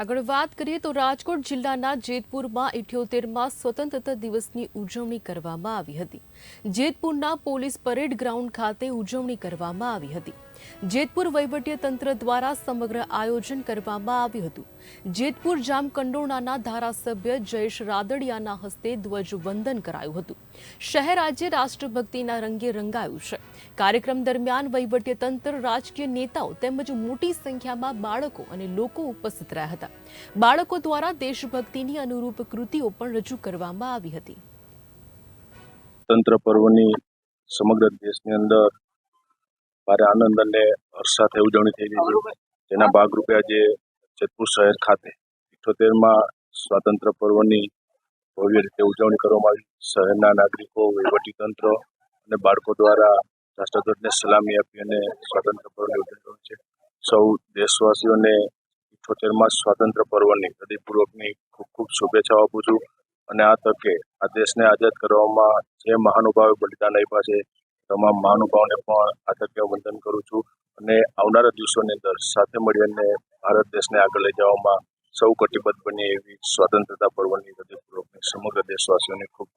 આગળ વાત કરીએ તો રાજકોટ જિલ્લાના જેતપુરમાં ઇઠ્યોતેરમાં સ્વતંત્રતા દિવસની ઉજવણી કરવામાં આવી હતી. જેતપુરના પોલીસ પરેડ ગ્રાઉન્ડ ખાતે ઉજવણી કરવામાં આવી હતી. જેતપુર તંત્ર દ્વારા સમગ્ર આયોજન કરવામાં આવ્યું હતું. જેતપુર જામકંડોરણાના ધારાસભ્ય જયેશ રાદડિયાના હસ્તે ધ્વજવંદન કરાયું હતું. શહેર આજે રાષ્ટ્રભક્તિના રંગે રંગાયું છે. કાર્યક્રમ દરમિયાન તંત્ર રાજકીય નેતાઓ તેમજ મોટી સંખ્યામાં બાળકો અને લોકો ઉપસ્થિત રહ્યા હતા. બાળકો દ્વારા દેશભક્તિની અનુરૂપ કૃતિઓ પણ રજૂ કરવામાં આવી હતી. તંત્ર પર્વની સમગ્ર દેશની અંદર ભારે આનંદ અને હર્ષ સાથે ઉજવણી થઈ રહી છે. જેના ભાગરૂપે આજે જેતપુર શહેર ખાતે ઇઠોતેરમાં સ્વાતંત્ર પર્વની ભવ્ય રીતે ઉજવણી કરવામાં આવી. શહેરના નાગરિકો વહીવટીતંત્ર અને બાળકો દ્વારા રાષ્ટ્રધ્વજને સલામી આપી અને સ્વાતંત્ર પર્વની ઉજવણી છે. સૌ દેશવાસીઓને ઇઠોતેરમાં સ્વાતંત્ર પર્વની હૃદયપૂર્વકની ખૂબ ખૂબ શુભેચ્છાઓ આપું છું. અને આ તકે આ દેશને આઝાદ કરવામાં જે મહાનુભાવે બલિદાન આપ્યા છે તમામ મહાનુભાવોને પણ આ તકે વંદન કરું છું અને આવનારા દિવસોની અંદર સાથે મળી અને ભારત દેશને આગળ લઈ જવામાં સૌ કટિબદ્ધ બની એવી સ્વતંત્રતા પર્વની હૃદયપૂર્વકની સમગ્ર દેશવાસીઓને ખૂબ